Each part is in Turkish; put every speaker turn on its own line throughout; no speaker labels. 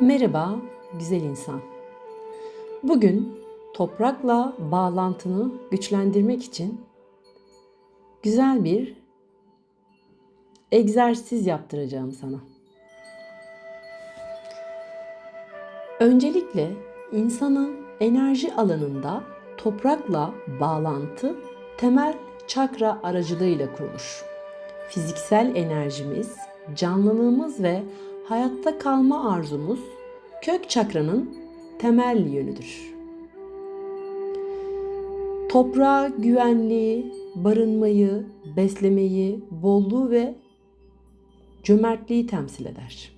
Merhaba güzel insan. Bugün toprakla bağlantını güçlendirmek için güzel bir egzersiz yaptıracağım sana. Öncelikle insanın enerji alanında toprakla bağlantı temel çakra aracılığıyla kurulur. Fiziksel enerjimiz, canlılığımız ve hayatta kalma arzumuz kök çakranın temel yönüdür. Toprağa güvenliği, barınmayı, beslemeyi, bolluğu ve cömertliği temsil eder.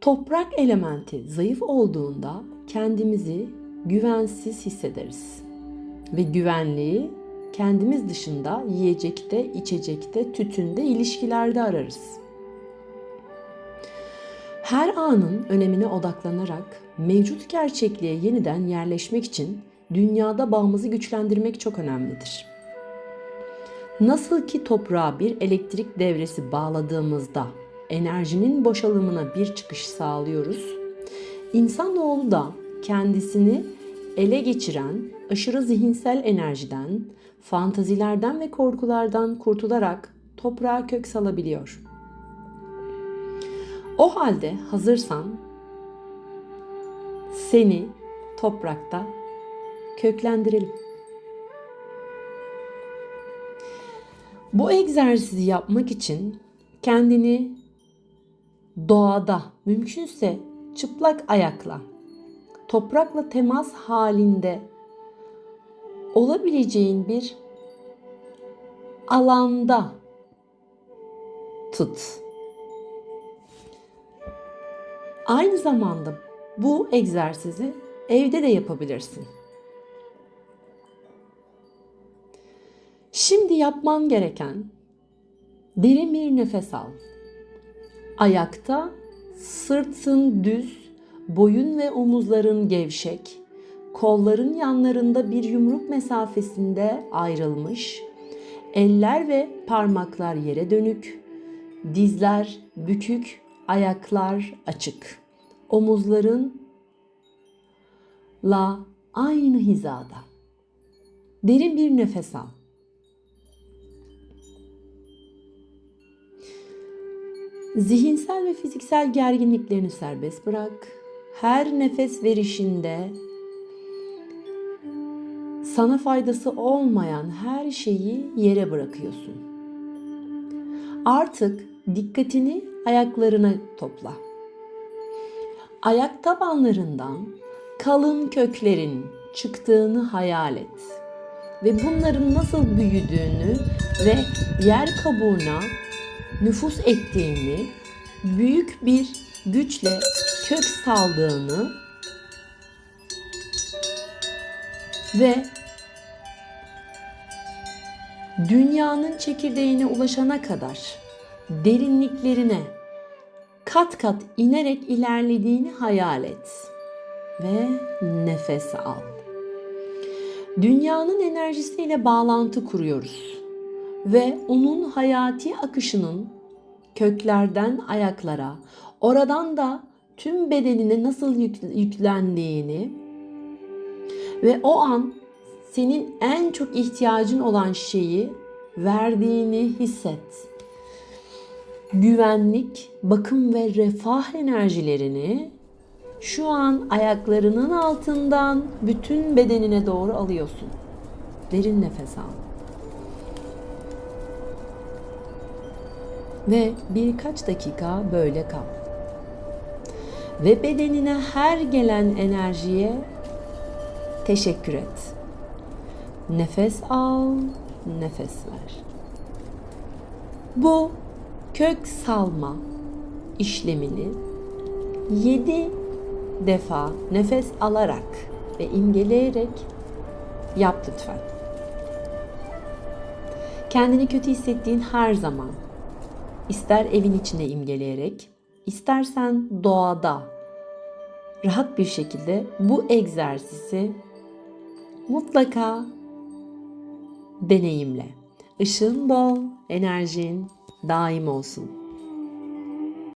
Toprak elementi zayıf olduğunda kendimizi güvensiz hissederiz ve güvenliği kendimiz dışında yiyecekte, içecekte, tütünde, ilişkilerde ararız. Her anın önemine odaklanarak mevcut gerçekliğe yeniden yerleşmek için dünyada bağımızı güçlendirmek çok önemlidir. Nasıl ki toprağa bir elektrik devresi bağladığımızda enerjinin boşalımına bir çıkış sağlıyoruz, insanoğlu da kendisini ele geçiren aşırı zihinsel enerjiden, fantazilerden ve korkulardan kurtularak toprağa kök salabiliyor. O halde hazırsan seni toprakta köklendirelim. Bu egzersizi yapmak için kendini doğada mümkünse çıplak ayakla toprakla temas halinde olabileceğin bir alanda tut. Aynı zamanda bu egzersizi evde de yapabilirsin. Şimdi yapman gereken derin bir nefes al. Ayakta sırtın düz, boyun ve omuzların gevşek, kolların yanlarında bir yumruk mesafesinde ayrılmış, eller ve parmaklar yere dönük, dizler bükük, ayaklar açık. Omuzların la aynı hizada. Derin bir nefes al. Zihinsel ve fiziksel gerginliklerini serbest bırak. Her nefes verişinde sana faydası olmayan her şeyi yere bırakıyorsun. Artık dikkatini ayaklarına topla. Ayak tabanlarından kalın köklerin çıktığını hayal et. Ve bunların nasıl büyüdüğünü ve yer kabuğuna nüfus ettiğini, büyük bir güçle kök saldığını ve dünyanın çekirdeğine ulaşana kadar derinliklerine kat kat inerek ilerlediğini hayal et ve nefes al. Dünyanın enerjisiyle bağlantı kuruyoruz ve onun hayati akışının köklerden ayaklara, oradan da tüm bedenine nasıl yüklendiğini ve o an senin en çok ihtiyacın olan şeyi verdiğini hisset. Güvenlik, bakım ve refah enerjilerini şu an ayaklarının altından bütün bedenine doğru alıyorsun. Derin nefes al. Ve birkaç dakika böyle kal. Ve bedenine her gelen enerjiye teşekkür et. Nefes al, nefes ver. Bu kök salma işlemini 7 defa nefes alarak ve imgeleyerek yap lütfen. Kendini kötü hissettiğin her zaman ister evin içinde imgeleyerek, istersen doğada rahat bir şekilde bu egzersizi mutlaka deneyimle. Işığın bol, enerjin daim olsun.